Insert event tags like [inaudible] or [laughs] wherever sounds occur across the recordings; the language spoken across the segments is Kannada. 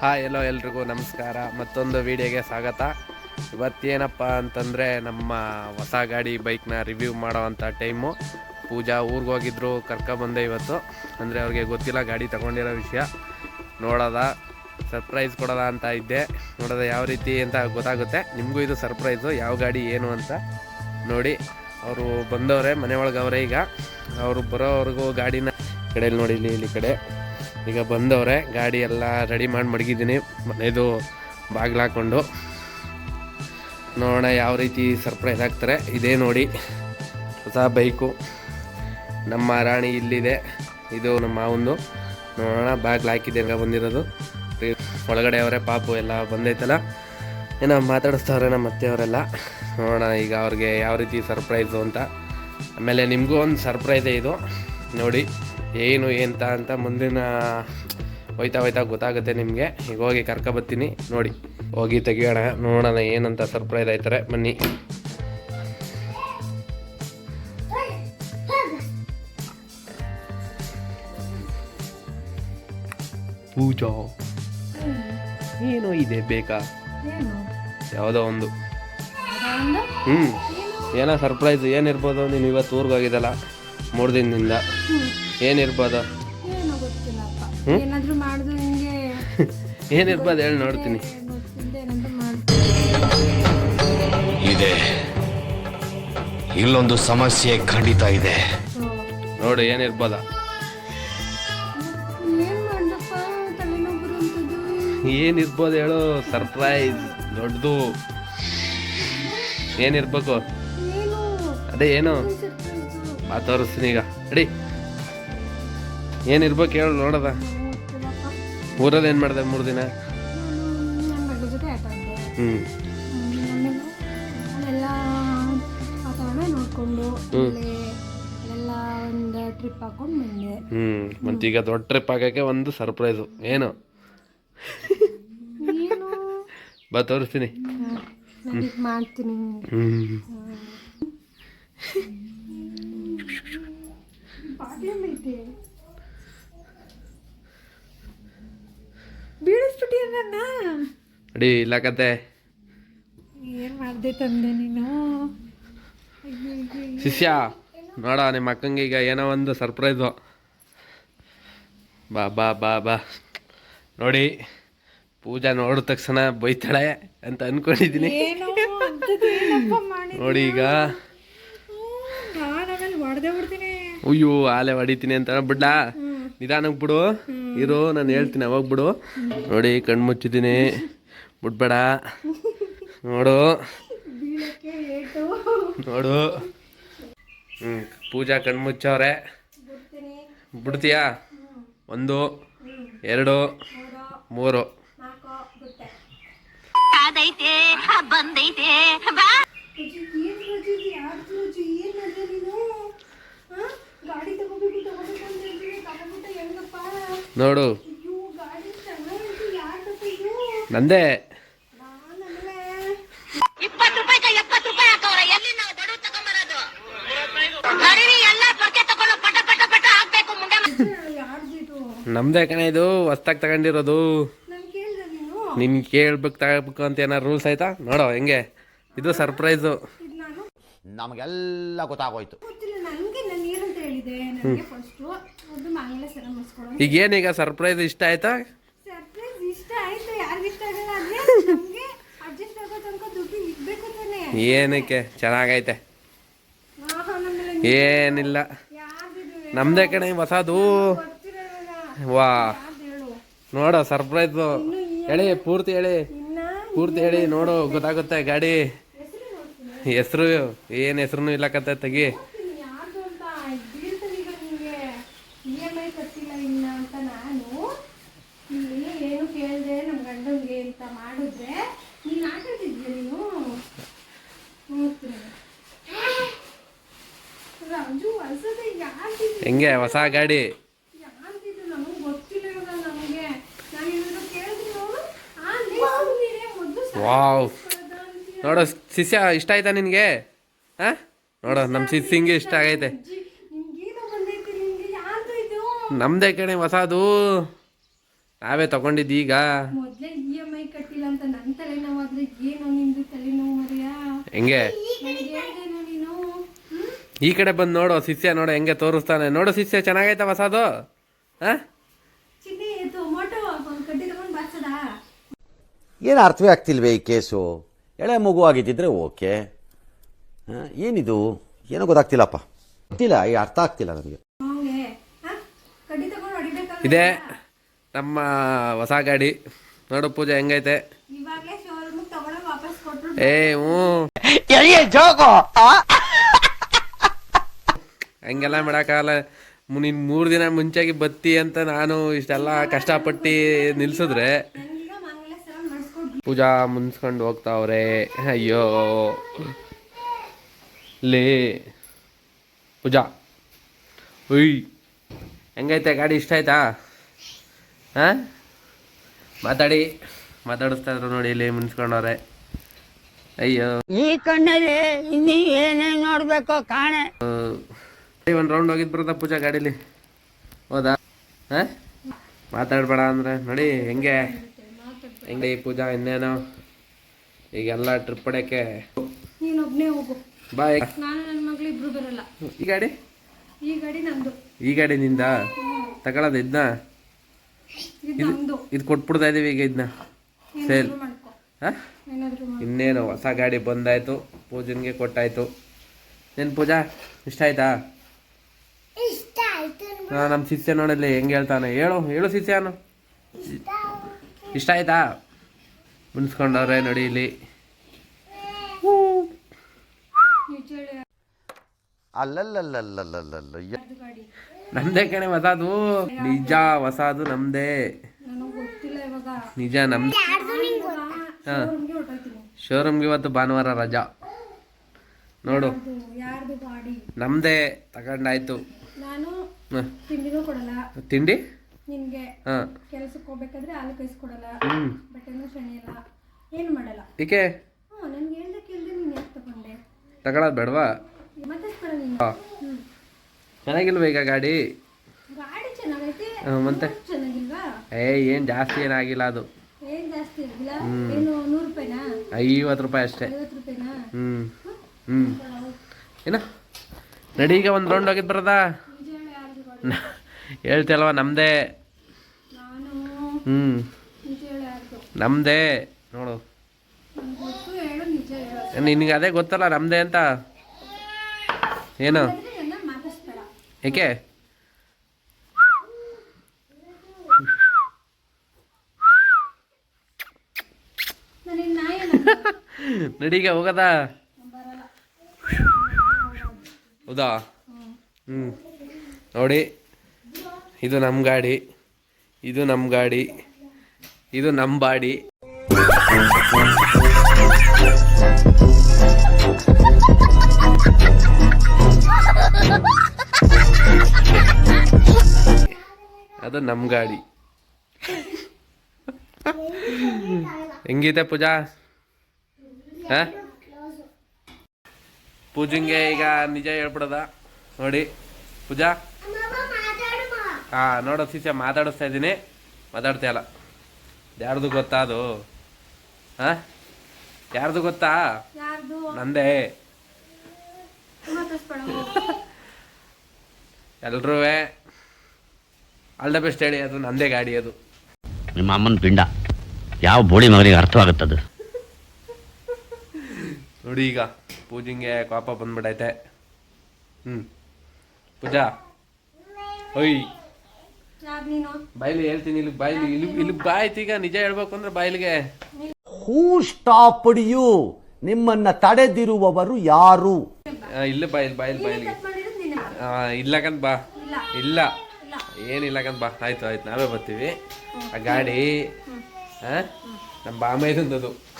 ಹಾಯ್ ಎಲ್ಲೋ ಎಲ್ರಿಗೂ ನಮಸ್ಕಾರ. ಮತ್ತೊಂದು ವಿಡಿಯೋಗೆ ಸ್ವಾಗತ. ಇವತ್ತೇನಪ್ಪ ಅಂತಂದರೆ ನಮ್ಮ ಹೊಸ ಗಾಡಿ ಬೈಕ್ನ ರಿವ್ಯೂ ಮಾಡೋವಂಥ ಟೈಮು ಪೂಜಾ ಊರಿಗೆ ಹೋಗಿದ್ರು ಕರ್ಕೊಬಂದೆ ಇವತ್ತು. ಅಂದರೆ ಅವ್ರಿಗೆ ಗೊತ್ತಿಲ್ಲ ಗಾಡಿ ತಗೊಂಡಿರೋ ವಿಷಯ. ನೋಡೋದ? ಸರ್ಪ್ರೈಸ್ ಕೊಡೋದ ಅಂತ ಇದ್ದೆ. ನೋಡೋದ ಯಾವ ರೀತಿ ಅಂತ ಗೊತ್ತಾಗುತ್ತೆ. ನಿಮಗೂ ಇದು ಸರ್ಪ್ರೈಸು ಯಾವ ಗಾಡಿ, ಏನು ಅಂತ ನೋಡಿ. ಅವರು ಬಂದವರೇ, ಮನೆ ಒಳಗೆ ಅವರೇ ಈಗ. ಅವರು ಬರೋವರೆಗೂ ಗಾಡಿನ ಕಡೆಯಲ್ಲಿ ನೋಡಿ, ಇಲ್ಲಿ ಇಲ್ಲಿ ಕಡೆ. ಈಗ ಬಂದವ್ರೆ, ಗಾಡಿ ಎಲ್ಲ ರೆಡಿ ಮಾಡಿ ಮಡಗಿದ್ದೀನಿ. ಮನೆಯದು ಬಾಗಿಲು ಹಾಕ್ಕೊಂಡು. ನೋಡೋಣ ಯಾವ ರೀತಿ ಸರ್ಪ್ರೈಸ್ ಆಗ್ತಾರೆ. ಇದೇ ನೋಡಿ. ಹೊಸ ಬೈಕು. ನಮ್ಮ ರಾಣಿ ಇಲ್ಲಿದೆ. ಇದು ನಮ್ಮ ಮಾವಂದು ನೋಡೋಣ, ಬಾಗಿಲು ಹಾಕಿದೆ ಹಂಗ ಬಂದಿರೋದು. ಒಳಗಡೆ ಅವರೇ ಪಾಪು ಎಲ್ಲ ಬಂದೈತಲ್ಲ. ಏನೋ ಮಾತಾಡಿಸ್ತವ್ರೆ ನಮ್ಮ ಅತ್ತೆಯವರೆಲ್ಲ. ನೋಡೋಣ ಈಗ ಅವ್ರಿಗೆ ಯಾವ ರೀತಿ ಸರ್ಪ್ರೈಸು ಅಂತ. ಆಮೇಲೆ ನಿಮಗೂ ಒಂದು ಸರ್ಪ್ರೈಸೇ ಇದು. ನೋಡಿ. ಏನು ಎಂತ ಅಂತ ಮುಂದಿನ ಹೋಯ್ತಾ ಹೋಯ್ತಾ ಗೊತ್ತಾಗುತ್ತೆ ನಿಮಗೆ. ಈಗ ಹೋಗಿ ಕರ್ಕೊಬತ್ತೀನಿ ನೋಡಿ. ಹೋಗಿ ತೆಗಿಯೋಣ ನೋಡೋಣ ಏನಂತ ಸರ್ಪ್ರೈಸ್ ಆಯ್ತಾರೆ. ಬನ್ನಿ. ಪೂಜಾ ಏನೋ ಇದೆ ಬೇಕಾ? ಯಾವುದೋ ಒಂದು. ಒಂದು? ಹ್ಞೂ ಏನೋ ಸರ್ಪ್ರೈಸ್ ಏನಿರ್ಬೋದು ನೀನು ಇವತ್ತು ಊರಿಗೆ ಹೋಗಿದ್ದಲ್ಲ ಮೂರು ದಿನದಿಂದ. ಏನಿರ್ಬೋದು? ಏನೋ ಗೊತ್ತಿಲ್ಲಪ್ಪ. ಹ್ಮ್? ಏನಾದ್ರೂ ಮಾಡಿದ್ರು ಹಿಂಗೆ [laughs] ಏನಿರ್ಬೋದು ಹೇಳಿ ನೋಡ್ತೀನಿ. ಗೊತ್ತಿಲ್ಲದೆ ಏನಾದ್ರೂ ಮಾಡ್ತೀನಿ. ಇದೆ. ಇಲ್ಲೊಂದು ಸಮಸ್ಯೆ ಖಂಡಿತ ಇದೆ. ನೋಡು ಏನಿರ್ಬೋದ? ಏನ್ ತಲೆನೋವು ಬರುವಂಥದ್ದು? ಏನಿರ್ಬೋದು ಹೇಳು ಸರ್ಪ್ರೈಸ್ ದೊಡ್ಡದು. ಏನಿರ್ಬೇಕು? ಏನು? ಅದೇ ಏನು? ಮಾತಾಡಿಸ್ತೀನಿ ತೋರಿಸ್ತೀನಿ ಈಗ. ಅಡಿ ಏನಿರ್ಬೇಕು ಹೇಳು, ನೋಡದ. ಊರಲ್ಲಿ ಏನು ಮಾಡಿದೆ ಮೂರು ದಿನ? ಹ್ಞೂ ಎಲ್ಲ ವಾತಾವರಣ ನೋಡ್ಕೊಂಡು ಹ್ಮ್. ಒಂದು ಟ್ರಿಪ್ ಮತ್ತೀಗ ದೊಡ್ಡ ಟ್ರಿಪ್ ಆಗೋಕ್ಕೆ ಒಂದು ಸರ್ಪ್ರೈಸು ಏನು? ಬಾ, ತೋರಿಸ್ತೀನಿ. ಮಾಡ್ತೀನಿ ಹ್ಞೂ ನನ್ನ ಅಡಿ ಇಲ್ಲ ಕತೆ. ಏನು ಮಾಡಿದೆ ತಂದೆ ನೀನು. ಶಿಷ್ಯ ನೋಡ ನಿಮ್ಮ ಅಕ್ಕಂಗೆ ಈಗ ಏನೋ ಒಂದು ಸರ್ಪ್ರೈಸು ಬಾ ಬಾ ಬಾ ಬಾ. ನೋಡಿ ಪೂಜಾ ನೋಡಿದ ತಕ್ಷಣ ಬೈತಾಳೆ ಅಂತ ಅನ್ಕೊಂಡಿದ್ದೀನಿ ನೋಡಿ ಈಗ. ಅಯ್ಯೋ ಆಲೆ ಹೊಡಿತೀನಿ ಅಂತ ಬಿಡ್ಲಾ ನಿಧಾನಕ್ಕೆ ಬಿಡು ಇರು ನಾನು ಹೇಳ್ತೀನಿ ಅವಾಗ ಬಿಡು. ನೋಡಿ ಕಣ್ಣು ಮುಚ್ಚಿದ್ದೀನಿ. ಬಿಡ್ಬೇಡ. ನೋಡು. ಬೀಳಕ್ಕೆ ಏಟು ನೋಡು. ಹ್ಞೂ ಪೂಜಾ ಕಣ್ಣು ಮುಚ್ಚವ್ರೆ. ಬಿಡ್ತೀನಿ ಬಿಡ್ತೀಯಾ? ಒಂದು ಎರಡು ಮೂರು. ಬಂದೈತೆ ಬಿಟ್ಟೆ ಗಾಡಿ ಬಂದೈತೆ ಬಾ ಅಜ್ಜಿ ಏನ್ ರಜೆ ಇದೆ? ಯಾರ್ದು ರಜೆ? ಏನ್ ರಜೆ ನೀನು ಆ? ಗಾಡಿ ತಗೋಬೇಕು ತಗೋಬೇಕು ಅಂತ ಹೇಳ್ತೀನಿ ತಗೋಬಿಟ್ಟ ಹೆಂಗಪ್ಪ ನೋಡು. ನಂದೇ. ನಮ್ದೇ ಕಣೆ ಇದು ಹೊಸ್ದಾಗಿ ತಗೊಂಡಿರೋದು. ನಾನು ಕೇಳ್ಬೇಕು ತಗಬೇಕು ಅಂತ ಏನಾರು ರೂಲ್ಸ್ ಆಯ್ತಾ? ನೋಡೋ ಹೆಂಗೆ? ಇದು ಸರ್ಪ್ರೈಸು ಇದು ನಾನು? ನಮಗೆಲ್ಲ ಗೊತ್ತಾಗೋಯ್ತು ಗೊತ್ತಿಲ್ಲ ನನಗೆ ನಾನು ಏನಂತ ಹೇಳಿದೆ ನನಗೆ ಫಸ್ಟು ಒಂದು ಮಾಂಗಲ್ಯ ಸರ ಮಾಡಿಸ್ಕೊಡೋ ಈಗ ಏನೀಗ ಸರ್ಪ್ರೈಸ್ ಇಷ್ಟ ಆಯ್ತಾ? ಸರ್ಪ್ರೈಸ್ ಇಷ್ಟ ಆಯ್ತು ಯಾರಿಗೆ ಇಷ್ಟ ಆಗಲ್ಲ ಅಂದ್ರೆ ನಮಗೆ ಅಡ್ಜಸ್ಟ್ ಆಗೋ ತನಕ ದುಡ್ಡು ಇರ್ಬೇಕು ತಾನೆ. ಏನಕ್ಕೆ? ಚೆನ್ನಾಗೈತೆ. ಏನಿಲ್ಲ. ನಮ್ದೇ ಕಣೆ ಹೊಸದು. ವಾ. ನೋಡು ಸರ್ಪ್ರೈಸು ಹೇಳಿ ಪೂರ್ತಿ ಹೇಳಿ ಪೂರ್ತಿ ಹೇಳಿ ನೋಡು ಗೊತ್ತಾಗುತ್ತೆ ಗಾಡಿ. ಹೆಸರು ಏನು ಹೆಸರು ಇಲ್ಲ ಕತೆ ತೆಗಿ ಇನ್ನು ಯಾರ್ದು ಅಂತ ಬೀಳ್ತದೆ ಈಗ ನಿಂಗೆ ಇ ಎಂ ಐ ಕಟ್ಟಿಲ್ಲ ಇನ್ನ ಅಂತ ನಾನು ಇಲ್ಲಿ ಏನು ಕೇಳಿದೆ ನಮ್ಮ ಗಂಡಂಗೆ ಅಂತ ಮಾಡಿದ್ರೆ ನೀನು ಆಟಾಡ್ತಿದ್ಯ ನೀನು ನೋಡ್ತೀನಿ ರಾಜು ಹೊಸದೇ ಯಾರ್ದಿದು ಹೆಂಗೆ ಹೊಸ ಗಾಡಿ ಯಾರ್ದಿದು ನಮಗೆ ಗೊತ್ತಿಲ್ಲ ಇವಾಗ ನಮಗೆ ನಾನು ಏನಾದ್ರು ಕೇಳಿದ್ರೆ ನೋಡು ಆ ಹೊಸ ಗಾಡಿ? ವಾವ್. ನೋಡು ಶಿಷ್ಯ ಇಷ್ಟ ಆಯ್ತಾ ನಿನಗೆ? ಹಾಂ ನೋಡು ನಮ್ಮ ಶಿಷ್ಯಂಗೆ ಇಷ್ಟ ಆಗೈತೆ. ನಮ್ಮದೇ ಕಣೆ ಹೊಸದು. ನಾವೇ ತಗೊಂಡಿದ್ದು ಈಗ. ಮೊದ್ಲೇ ಈ ಕಡೆ ಬಂದು ನೋಡು ಶಿಷ್ಯ ನೋಡು ಹೆಂಗೆ ತೋರಿಸ್ತಾನೆ. ನೋಡು ಶಿಷ್ಯ ಚೆನ್ನಾಗೈತ ಹೊಸದು? ಏನು ಅರ್ಥವೇ ಆಗ್ತಿಲ್ವೇ ಈ ಕೇಸು? ಎಳೆ ಮಗು ಆಗಿದ್ದಿದ್ರೆ ಓಕೆ. ಏನಿದು? ಏನೋ ಗೊತ್ತಾಗ್ತಿಲ್ಲಪ್ಪ. ಗೊತ್ತಿಲ್ಲ ಈ ಅರ್ಥ ಆಗ್ತಿಲ್ಲ ನನಗೆ. ಇದೆ. ನಮ್ಮ ಹೊಸ ಗಾಡಿ. ನೋಡು ಪೂಜೆ ಹೆಂಗೈತೆ? ಇವಾಗಲೇ ಶೋರೂಮ್ ತಗೊಂಡು ವಾಪಸ್ ಕೊಟ್ರು ಏ ಹ್ಞೂ. ಹಂಗೆಲ್ಲ ಮಾಡಕ್ಕಾಗಲ್ಲ. ಮು- ನೀನ್ ಮೂರು ದಿನ ಮುಂಚೆಗೆ ಬತ್ತಿ ಅಂತ ನಾನು ಇಷ್ಟೆಲ್ಲ ಕಷ್ಟಪಟ್ಟು ನಿಲ್ಸಿದ್ರೆ ಪೂಜಾ ಮುನ್ಸ್ಕೊಂಡು ಹೋಗ್ತಾವ್ರೆ. ಅಯ್ಯೋ. ಲೇ. ಪೂಜಾ. ಉಯ್. ಹೆಂಗೈತೆ ಗಾಡಿ ಇಷ್ಟ ಆಯ್ತಾ? ಹಾಂ? ಮಾತಾಡಿ. ಮಾತಾಡಿಸ್ತಾ ಇದ್ರು ನೋಡಿ ಇಲ್ಲಿ ಮುನ್ಸ್ಕೊಂಡವ್ರೆ. ಅಯ್ಯೋ. ಈ ಕಣ್ಣಲ್ಲಿ ಇನ್ನೀ ಏನೇನು ನೋಡಬೇಕು ಕಾಣೆ. ಒಂದು ರೌಂಡ್ ಹೋಗಿದ್ ಬರೋದಾ ಪೂಜಾ ಗಾಡೀಲಿ? ಹೌದಾ? ಹಾಂ? ಮಾತಾಡ್ಬೇಡ ಅಂದ್ರೆ ನೋಡಿ ಹೆಂಗೆ? ಹೆಂಗೆ ಈ ಪೂಜಾ ಇನ್ನೇನು? ಈಗೆಲ್ಲ ಟ್ರಿಪ್ ಹೊಡ್ಯಕ್ಕೆ ಹೋಗು. ಬಾಯ್. ಈ ಗಾಡಿ? ಈ ಗಾಡಿ ನಂದು. ತಗೊಳದ ಇದನ್ನ ಇದು ಕೊಟ್ಬಿಡ್ತಾ ಇದೀವಿ ಈಗ ಇದನ್ನ ಸೇಲ್ ಇನ್ನೇನು ಹೊಸ ಗಾಡಿ ಬಂದಾಯ್ತು ಪೂಜನ್ಗೆ ಕೊಟ್ಟಾಯ್ತು. ನಿನ್ನ ಪೂಜಾ ಇಷ್ಟ ಆಯ್ತಾ? ನಮ್ಮ ಶಿಷ್ಯ ನೋಡಲ್ಲಿ ಹೆಂಗೆ ಹೇಳ್ತಾನೆ? ಹೇಳು ಹೇಳು ಶಿಷ್ಯನು. ಇಷ್ಟ ಆಯ್ತಾ? ಮುನ್ಸ್ಕೊಂಡವ್ರೆ ನೋಡಿ ಇಲ್ಲಿ. ಅಲ್ಲಲ್ಲಲ್ಲಲ್ಲಲ್ಲಲ್ಲ ನಮ್ದೇ ಕಣೆ ಹೊಸದು ನಿಜ ಹೊಸದು ನಮ್ದೇ. ನಿಜ ನಮ್ದು. ಶೋರೂಮ್ಗೆ ಹೊರಟೋಗ್ತೀನಿ ಶೋರೂಮ್ಗೆ ಇವತ್ತು ಭಾನುವಾರ ರಜಾ. ನೋಡು. ನಮ್ದೇ. ತಗೊಂಡಾಯ್ತು. ನಾನು ಹ. ತಿಂಡಿನೂ ಕೊಡಲ್ಲ. ತಿಂಡಿ? ನಿನ್ಗೆ ಕೆಲಸಕ್ಕೆ ಹೋಗ್ಬೇಕಾದ್ರೆ ಹಾಲು ಕೈಸ್ಕೊಡಲ್ಲ. ಬಟ್ಟೆನೂ ಸೆಳೆಯಲ್ಲ ಏನು ಮಾಡಲ್ಲ. ಏಕೆ ನನ್ಗೆ ಹೇಳ್ದೆ ಕೇಳ್ದೆ ನೀನು ಯಾಕೆ ತಗೊಂಡೆ? ತಗೊಳ್ಳೋದು ಬೇಡವಾ? ಮತ್ತೆ ಚೆನ್ನಾಗಿಲ್ವಾ ಈಗ ಗಾಡಿ? ಗಾಡಿ ಚೆನ್ನಾಗೈತೆ. ಮತ್ತೆ? ಚೆನ್ನಾಗಿಲ್ವಾ? ಏ ಏನು ಜಾಸ್ತಿ ಏನಾಗಿಲ್ಲ ಅದು. ಏನ್ ಜಾಸ್ತಿ ಆಗಿಲ್ಲ? ಏನು ನೂರು ರೂಪಾಯಿನಾ? ಐವತ್ತು ರೂಪಾಯಿ ಅಷ್ಟೇ. ಐವತ್ತು ರೂಪಾಯಿನಾ? ಹ್ಞೂ ಹ್ಞೂ ಏನು ನಡಿ ಈಗ ಒಂದು ರೌಂಡ್ ಹೋಗಿದ್ದು ಬರೋದಾ ನಿಜ ಹೇಳು ಯಾರ್ದು ಗಾಡಿ [laughs] ಹೇಳ್ತಿಲ್ವ ನಮ್ಮದೇ ನಾನು ಹ್ಞೂ ನಮ್ಮದೇ ನೋಡು. ನನ್ಗೆ ಹೇಳು ನಿಜ ಹೇಳು. ನಿನಗೆ ಅದೇ ಗೊತ್ತಲ್ಲ ನಮ್ಮದೇ ಅಂತ. ಏನು? ಏಕೆ? [laughs] ನಡೀಗ ಹೋಗದಾ? ಬರಲ್ಲ. ಹೌದಾ? ಹ್ಞೂ ನೋಡಿ, ಇದು ನಮ್ಮ ಗಾಡಿ, ಇದು ನಮ್ಮ ಗಾಡಿ, ಇದು ನಮ್ಮ ಬಾಡಿ. ಅದು ನಮ್ಮ ಗಾಡಿ. ಹೆಂಗಿದೆ ಪೂಜಾ? ಹಾ? ಪೂಜೆಗೆ ಈಗ ನಿಜ ಹೇಳ್ಬಿಡದ? ನೋಡಿ, ಪೂಜಾ? ಹಾ ನೋಡೋ ಶಿಷ್ಯ ಮಾತಾಡಿಸ್ತಾ ಇದ್ದೀನಿ. ಮಾತಾಡ್ತಾ ಇಲ್ಲ. ಯಾರ್ದು ಗೊತ್ತಾ ಅದು? ಹಾ ಯಾರ್ದು ಗೊತ್ತಾ? ಯಾರ್ದು? ನಂದೇ. [laughs] ಎಲ್ರೂ ಆಲ್ ದ ಬೆಸ್ಟ್ ಹೇಳಿ ಅದು ನಂದೇ ಗಾಡಿ ಅದು. ನಿಮ್ಮ ಅಮ್ಮನ ಪಿಂಡ. ಯಾವ ಬೋಳಿ ಮಗನಿಗೆ ಅರ್ಥವಾಗುತ್ತದು? ನೋಡಿ ಈಗ ಪೂಜೆಗೆ ಕೋಪ ಬಂದ್ಬಿಟ್ಟೈತೆ ಹ್ಞೂ ಪೂಜಾ. ನೀನು. ಬಾಯ್ಲಿ ಹೇಳ್ತೀನಿ ಇಲ್ಲಿ ಬಾಯ್ಲಿ ಇಲ್ಲಿ ಇಲ್ಲಿ ಬಾಯ್ತು ಈಗ ನಿಜ ಹೇಳ್ಬೇಕು ಅಂದ್ರೆ ಬಾಯ್ಲಿಗೆ. ಹೂ ಸ್ಟಾಪ್ಡ್ ಯು ನಿಮ್ಮನ್ನ ತಡೆದಿರುವವರು ಯಾರು? ಇಲ್ಲ ಬಾಯ್ ಬಾಯ್ಲಿಗೆ ಮಾಡು. ಆ, ಇಲ್ಲಕಂತ ಬಾ. ಇಲ್ಲ. ಇಲ್ಲ. ಇಲ್ಲ. ಏನಿಲ್ಲಕಂತ ಬಾ. ಆಯ್ತು ಆಯ್ತು. ನಾವೇ ಬರ್ತೀವಿ. ಆ ಗಾಡಿ? ನಮ್ಮ ಬಾಮೈದಂದದು ಅಯ್ಯೋ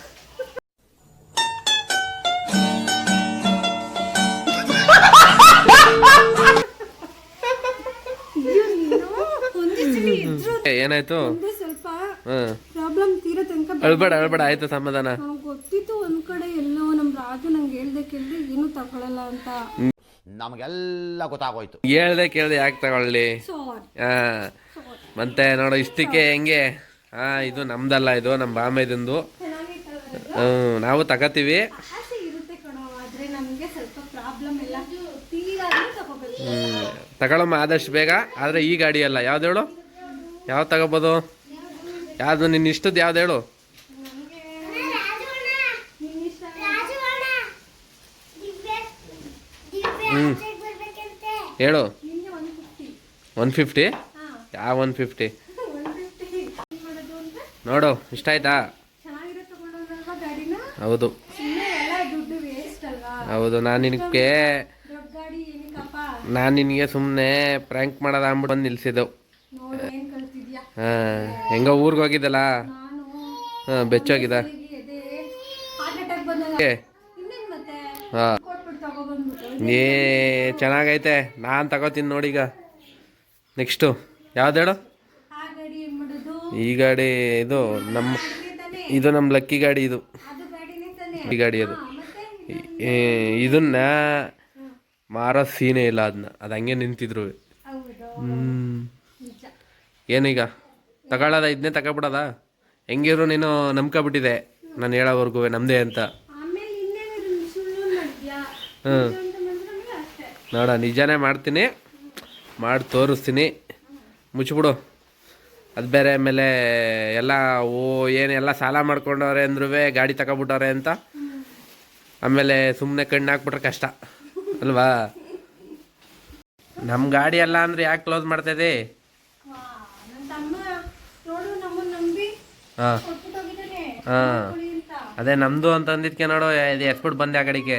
ಏನಾಯ್ತು? ಒಂದೇ ಸ್ವಲ್ಪ ಪ್ರಾಬ್ಲಮ್ ತೀರೋ ತನಕ ಅಳ್ಬೇಡ ಅಳ್ಬೇಡ ಆಯ್ತು ಸಮಾಧಾನ. ಗೊತ್ತಿತ್ತು ಒಂದ್ ಕಡೆ ಎಲ್ಲೋ ನಮ್ ರಾಜು ನಂಗೆ ಹೇಳ್ದೆ ಕೇಳ್ದೆ ಏನು ತಗೊಳಲ್ಲ ಅಂತ. ನಮಗೆಲ್ಲ ಗೊತ್ತಾಗೋಯ್ತು. ಹೇಳ್ದೆ ಕೇಳ್ದೆ ಯಾಕೆ ತಗೊಳ್ಳಿ? ಹಾ. ಮತ್ತೆ ನೋಡು ಇಷ್ಟಕ್ಕೆ ಹೆಂಗೆ? ಹಾ ಇದು ನಮ್ದಲ್ಲ ಇದು ನಮ್ಮ ಬಾಮೈದಿಂದು ಹ್ಮ್ ನಾವು ತಗೋತೀವಿ. ಆಸೆ ಇರುತ್ತೆ ಕಣೋ ಆದ್ರೆ ನಮ್ಗೆ ಸ್ವಲ್ಪ ಪ್ರಾಬ್ಲಮ್ ಎಲ್ಲ ತೀರಾದ್ರೂ ತಗೋಬೇಕು. ಹ್ಮ್. ತಗೊಳಮ್ಮ ಆದಷ್ಟು ಬೇಗ ಆದ್ರೆ ಈ ಗಾಡಿ ಅಲ್ಲ. ಯಾವ್ದು ಹೇಳು? ಯಾವ್ದು ತಗೋಬೋದು? ಯಾವ್ದು, ನಿನ್ನ ಇಷ್ಟದ್ದು ಯಾವ್ದು ಹೇಳು. ಹ್ಞೂ ಹೇಳು. ಒನ್ ಫಿಫ್ಟಿ ಯಾವ ಒನ್ ಫಿಫ್ಟಿ ನೋಡು, ಇಷ್ಟ ಆಯ್ತಾ? ಹೌದು. ಹೌದು, ನಾನು ನಿನಗೆ ನಾನು ನಿನಗೆ ಸುಮ್ಮನೆ ಪ್ರ್ಯಾಂಕ್ ಮಾಡೋದು ಅಂದ್ಬಿಟ್ಟು ಬಂದು ಕಳ್ತಿದ್ಯಾ ಹಾಂ ಹೆಂಗೋ ಊರಿಗೆ ಹೋಗಿದ್ದಲ್ಲ? ಹಾಂ ಬೆಚ್ಚೋಗಿದ ಹಾಂ. ಏ ಚೆನ್ನಾಗೈತೆ. ನಾನು ತಗೋತೀನಿ ನೋಡಿ ಈಗ. ನೆಕ್ಸ್ಟು ಯಾವ್ದು ಹೇಳು? ಈ ಗಾಡಿ ಇದು ನಮ್ಮ ಇದು ನಮ್ಮ ಲಕ್ಕಿ ಗಾಡಿ ಇದು. ಈ ಗಾಡಿ ಅದು. ಇದನ್ನ ಮಾರೋ ಸೀನೇ ಇಲ್ಲ ಅದನ್ನ ಅದು ಹಂಗೆ ನಿಂತಿದ್ರು. ನಿಜ ಏನೀಗ ತಗೊಳ್ಳೋದ ಇದನ್ನೇ ತಗೊಬಿಡೋದ? ಹೆಂಗಿರು ನೀನು ನಂಬ್ಕೊಬಿಟ್ಟಿದೆ ನಾನು ಹೇಳೋವರೆಗೂ ನಮ್ಮದೇ ಅಂತ. ಹ್ಞೂ ನೋಡ ನಿಜಾನೇ ಮಾಡ್ತೀನಿ ಮಾಡಿ ತೋರಿಸ್ತೀನಿ. ಮುಚ್ಚಿಬಿಡು. ಅದು ಬೇರೆ ಆಮೇಲೆ ಎಲ್ಲ ಓ ಏನು ಎಲ್ಲ ಸಾಲ ಮಾಡ್ಕೊಂಡವ್ರೆ ಅಂದ್ರೂ ಗಾಡಿ ತಗೊಬಿಟ್ಟವ್ರೆ ಅಂತ. ಆಮೇಲೆ ಸುಮ್ಮನೆ ಕಣ್ಣು ಹಾಕ್ಬಿಟ್ರೆ ಕಷ್ಟ ಅಲ್ವಾ? ನಮ್ಮ ಗಾಡಿ ಅಲ್ಲ ಅಂದ್ರೆ ಯಾಕೆ ಕ್ಲೋಸ್ ಮಾಡ್ತಾಯಿದೆ ವಾ, ನನ್ ತಮ್ಮ ನೋಡು ನಮ್ಮನ್ನ ನಂಬಿ ಹಾಂ. ಹಾಂ. ಅದೇ ನಮ್ಮದು ಅಂತ ಅಂದಿದ್ಕೆ ನೋಡು ಇದು ಎಕ್ಸ್ಪೋರ್ಟ್ ಬಂದೆ ಆ ಕಡೆಗೆ.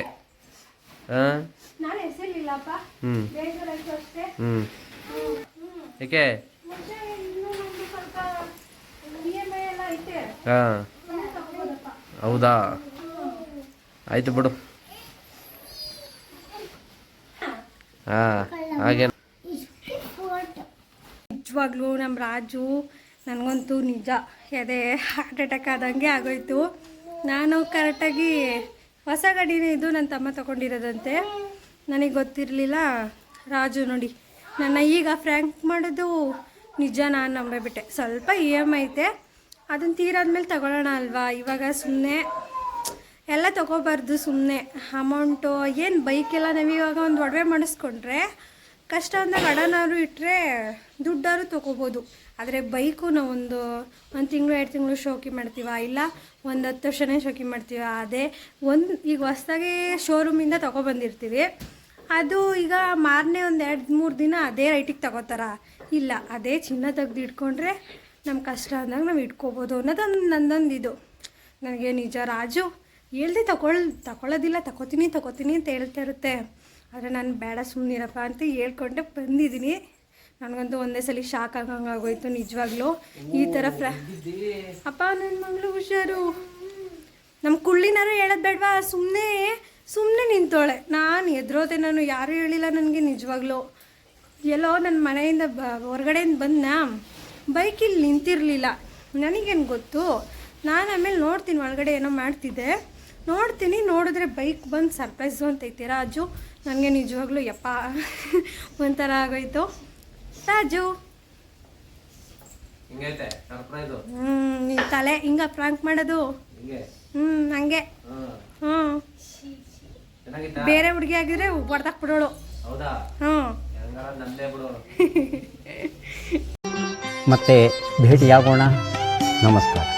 ಹಾಂ? ಹ್ಞೂ ಹ್ಞೂ. ಏಕೆ? ಹಾಂ. ಹೌದಾ? ಆಯ್ತು ಬಿಡು. ಹಾಂ ಹಾಗೆ. ನಿಜವಾಗ್ಲೂ ನಮ್ಮ ರಾಜು ನನಗಂತೂ ನಿಜ. ಎದೆ ಹಾರ್ಟ್ ಅಟ್ಯಾಕ್ ಆದಂಗೆ ಆಗೋಯ್ತು. ನಾನು ಕರೆಕ್ಟಾಗಿ ಹೊಸ ಗಾಡಿನೇ ಇದು ನನ್ನ ತಮ್ಮ ತಗೊಂಡಿರೋದಂತೆ. ನನಗೆ ಗೊತ್ತಿರಲಿಲ್ಲ. ರಾಜು ನೋಡಿ, ನನ್ನ ಈಗ ಫ್ರ್ಯಾಂಕ್ ಮಾಡೋದು ನಿಜ ನಾನು ನಂಬಿಬಿಟ್ಟೆ. ಸ್ವಲ್ಪ ಇ ಎಂ ಐತೆ. ಅದನ್ನು ತೀರಾದ್ಮೇಲೆ ತಗೊಳ್ಳೋಣ ಅಲ್ವಾ? ಇವಾಗ ಸುಮ್ಮನೆ ಎಲ್ಲ ತಗೋಬಾರ್ದು ಸುಮ್ಮನೆ ಅಮೌಂಟು ಏನು ಬೈಕೆಲ್ಲ ನಾವು ಇವಾಗ ಒಂದು ಒಡವೆ ಮಾಡಿಸ್ಕೊಂಡ್ರೆ ಕಷ್ಟ ಅಂದಾಗ ಅಡನಾದ್ರು ಇಟ್ಟರೆ ದುಡ್ಡಾದ್ರು ತೊಗೋಬೋದು. ಆದರೆ ಬೈಕು ನಾವು ಒಂದು ಒಂದು ತಿಂಗಳು, ಎರಡು ತಿಂಗಳು ಶೋಕಿ ಮಾಡ್ತೀವ? ಇಲ್ಲ, ಒಂದು ಹತ್ತು ವರ್ಷನೇ ಶೋಕಿ ಮಾಡ್ತೀವ? ಅದೇ ಒಂದು, ಈಗ ಹೊಸ್ದಾಗಿ ಶೋರೂಮಿಂದ ತೊಗೊಬಂದಿರ್ತೀವಿ. ಅದು ಈಗ ಮಾರನೇ ಒಂದು ಎರಡು, ಮೂರು ದಿನ ಅದೇ ರೈಟಿಗೆ ತಗೋತಾರ. ಇಲ್ಲ, ಅದೇ ಚಿನ್ನ ತೆಗ್ದು ಇಟ್ಕೊಂಡ್ರೆ ನಮ್ಮ ಕಷ್ಟ ಅಂದಾಗ ನಾವು ಇಟ್ಕೋಬೋದು ಅನ್ನೋದೊಂದು, ನಂದೊಂದು ಇದು. ನನಗೆ ನಿಜ ರಾಜು, ಹೇಳ್ದೆ ತಗೊಳ್ ತಗೊಳ್ಳೋದಿಲ್ಲ ತಗೋತೀನಿ ತಗೋತೀನಿ ಅಂತ ಹೇಳ್ತಾ ಇರುತ್ತೆ. ಆದರೆ ನಾನು ಬೇಡ ಸುಮ್ಮನಿರಪ್ಪ ಅಂತ ಹೇಳ್ಕೊಂಡೆ ಬಂದಿದ್ದೀನಿ. ನನಗಂತೂ ಒಂದೇ ಸಲ ಶಾಕ್ ಆಗಂಗೆ ಆಗೋಯ್ತು ನಿಜವಾಗ್ಲೂ. ಈ ಥರ ಫ್ರ ಅಪ್ಪ ನನ್ನ ಮಗಳು ಹುಷಾರು. ನಮ್ಮ ಕುಳ್ಳಿನಾರು ಹೇಳೋದು ಬೇಡವಾ ಸುಮ್ಮನೆ ಸುಮ್ಮನೆ ನಿಂತೋಳೆ. ನಾನು ಎದ್ರೋದೆ ನಾನು ಯಾರೂ ಹೇಳಿಲ್ಲ ನನಗೆ ನಿಜವಾಗ್ಲೂ. ಎಲ್ಲೋ ನನ್ನ ಮನೆಯಿಂದ ಬ ಹೊರಗಡೆಯಿಂದ ಬಂದ ಬೈಕಿಲ್ಲಿ ನಿಂತಿರಲಿಲ್ಲ. ನನಗೇನು ಗೊತ್ತು? ನಾನು ಆಮೇಲೆ ನೋಡ್ತೀನಿ ಒಳಗಡೆ ಏನೋ ಮಾಡ್ತಿದ್ದೆ. ನೋಡ್ತೀನಿ ನೋಡಿದ್ರೆ ಬೈಕ್ ಬಂದು ಸರ್ಪ್ರೈಸು ಅಂತೈತಿ. ರಾಜು ನನಗೆ ನಿಜವಾಗ್ಲೂ ಯಪ್ಪ [laughs] ಒಂಥರ ಆಗೋಯ್ತು. ರಾಜು. ಹ್ಞೂ ನಿನ್ನ ತಲೆ ಹಿಂಗ ಪ್ರಾಂಕ್ ಮಾಡೋದು. ಹ್ಮ್ ಹ್ಞೂ ಹಂಗೆ ಹಾಂ ಹ್ಞೂ ಬೇರೆ ಹುಡುಗಿ ಆಗಿದ್ರೆ ಹೊಡ್ದಾಕ್ ಬಿಡೋಳು. ಹೌದಾ? ಹ್ಞೂ ಆಗೋಣ [laughs] ಮತ್ತೆ ಭೇಟಿಯಾಗೋಣ. ನಮಸ್ಕಾರ.